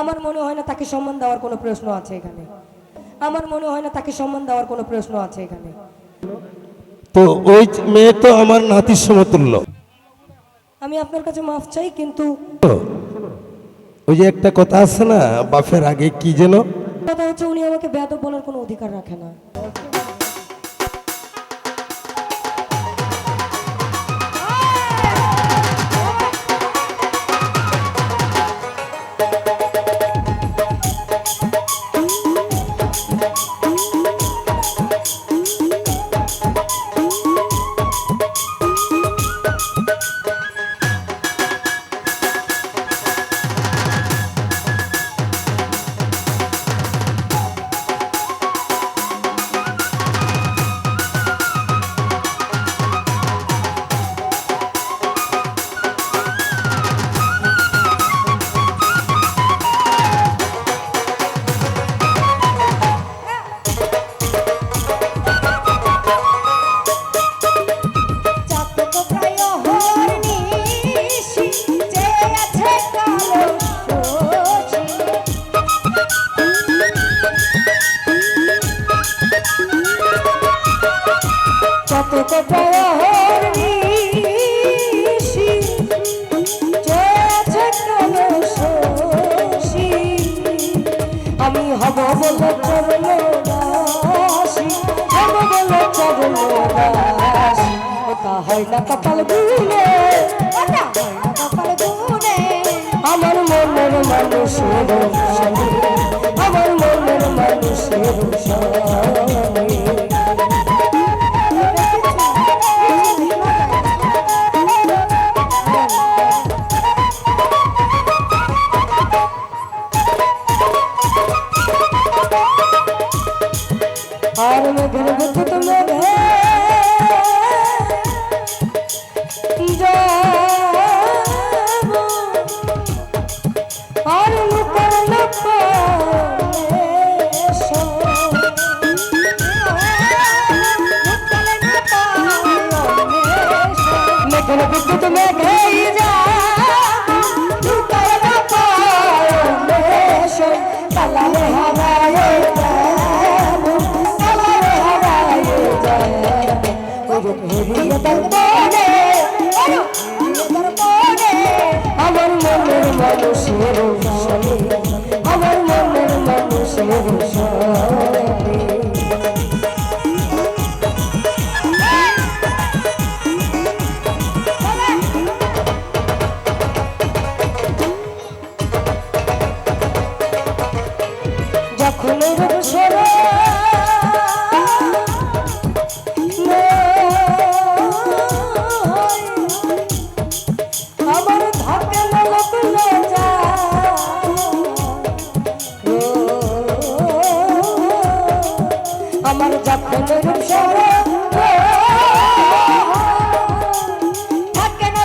আমার মনে হয় না তাকে সম্মান দেওয়ার কোনো প্রশ্ন আছে এখানে। আমার মনে হয় না তাকে সম্মান দেওয়ার কোনো প্রশ্ন আছে এখানে। তো ওই মেয়ে তো আমার নাতির সমতুল্য। আমি আপনার কাছে মাফ চাই কিন্তু ওই যে একটা কথা আছে না বাপের আগে কি যেন? কথা হচ্ছে উনি আমাকে বেয়াদব বলার কোনো অধিকার রাখে না। হব বলে চরণ দাসী হব বলে চরণ দাসী ওটা হয় না কপাল গুনে আমার মনের মানুষের আমার মনের মানুষের সঙ্গে আর মেঘের বুঝতে মেঘে আমার যখন রূপ সরে থাকে না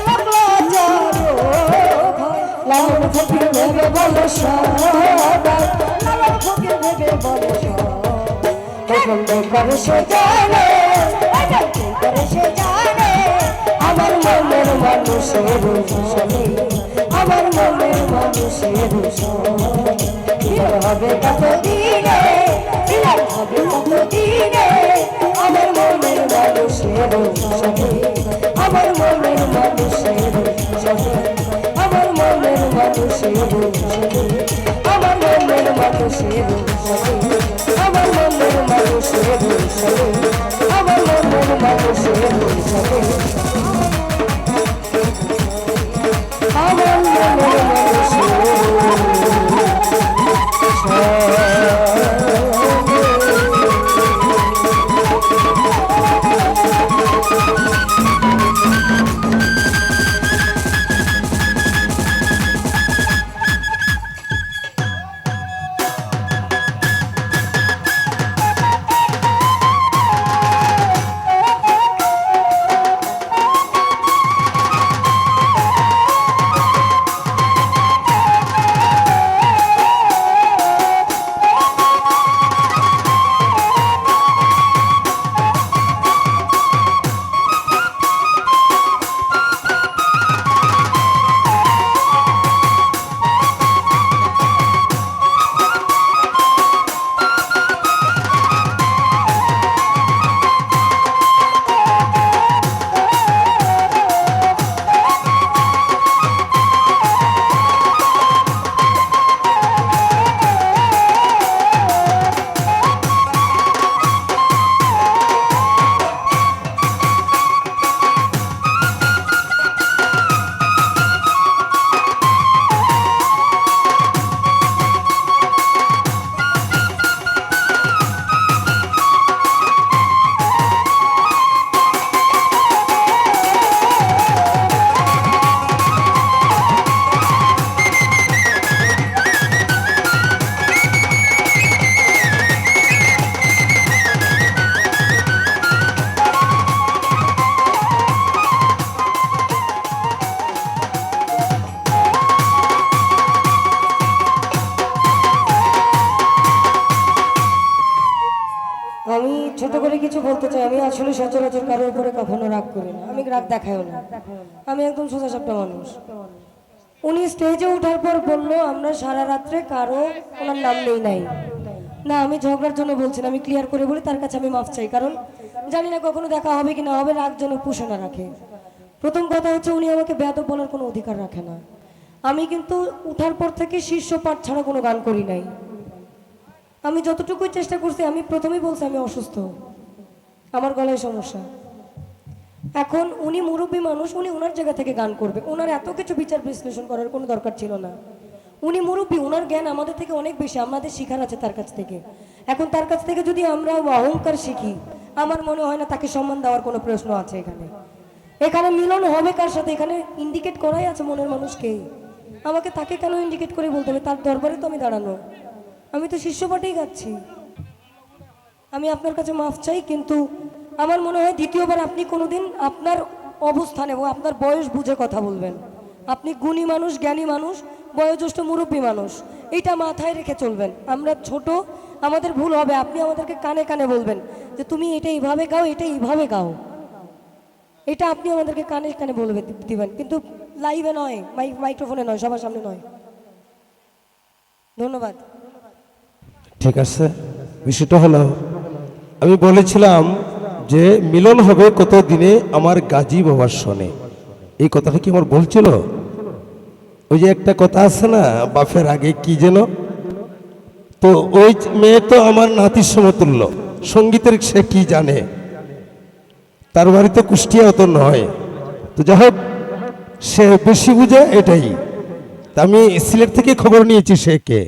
ভেবে ভেবে সে জানে? করে সে জানে? আমার মনের মানুষের আমার মনের মানুষের হবে কত দিনে দিনে আমার মনের মানুষের আমার মনের মানুষের আমার মনের মানুষের আমার মনের মানুষের আমার মনের মানুষের বলতে চাই, আমি আসলে সচরাচর কারোর উপরে কখনো রাগ করি না। আমি রাগ দেখাইও না। আমি একদম সোজা সাপটা মানুষ। উনি স্টেজে ওঠার পর বলল, আমরা সারা রাত্রে কারও, ওনার নাম নেই নাই। না, আমি ঝগড়ার জন্য বলছি না, আমি ক্লিয়ার করে বলি, তার কাছে আমি মাফ চাই। কারণ জানি না কখনো দেখা হবে কি না হবে, রাগ যেন পুষে না রাখে। প্রথম কথা হচ্ছে, উনি আমাকে বেয়াদব বলার কোনো অধিকার রাখে না। আমি কিন্তু উঠার পর থেকে শীর্ষ পাঠ ছাড়া কোনো গান করি নাই। আমি যতটুকুই চেষ্টা করছি, আমি প্রথমেই বলছি, আমি অসুস্থ। আমার গলায় সমস্যা। এখন উনি মুরব্বী মানুষ, উনি ওনার জায়গা থেকে গান করবে। ওনার এত কিছু বিচার বিশ্লেষণ করার কোনো দরকার ছিল না। উনি মুরব্বী ওনার জ্ঞান আমাদের থেকে অনেক বেশি, আমাদের শিখার আছে তার কাছ থেকে। এখন তার কাছ থেকে যদি আমরা অহংকার শিখি, আমার মনে হয় না তাকে সম্মান দেওয়ার কোনো প্রশ্ন আছে এখানে। এখানে মিলন হবে কার সাথে? এখানে ইন্ডিকেট করাই আছে মনের মানুষকে। আমাকে তাকে কেন ইন্ডিকেট করে বলতে হবে? তার দরবারে তো আমি দাঁড়ানো। আমি তো শীর্ষপাটেই গাচ্ছি। আমি আপনার কাছে মাফ চাই, কিন্তু আমার মনে হয় দ্বিতীয়বার আপনি কোনোদিন আপনার অবস্থান এবং আপনার বয়স বুঝে কথা বলবেন। আপনি গুণী মানুষ, জ্ঞানী মানুষ, বয়োজ্যেষ্ঠ মুরব্বী মানুষ এইটা মাথায় রেখে চলবেন। আমরা ছোট, আমাদের ভুল হবে, আপনি আমাদেরকে কানে কানে বলবেন যে তুমি এটা এইভাবে গাও, এটা এইভাবে গাও। এটা আপনি আমাদেরকে কানে কানে বলবে, দিবেন। কিন্তু লাইভে নয় মাইক মাইক্রোফোনে নয়, সবার সামনে নয়। ধন্যবাদ। ঠিক আছে বিষয়টা হলো আমি বলেছিলাম যে মিলন হবে কত দিনে আমার গাজী বাবার শোনে। এই কথাটা কি আমার বলছিল? ওই যে একটা কথা আছে না, বাপের আগে কি যেন? তো ওই মেয়ে তো আমার নাতির সমতুল্য, সঙ্গীতের সে কি জানে? তার বাড়িতে কুষ্টিয়া অত নয়। তো যাই হোক, সে বেশি বুঝে এটাই। আমি সিলেট থেকে খবর নিয়েছি সে কে।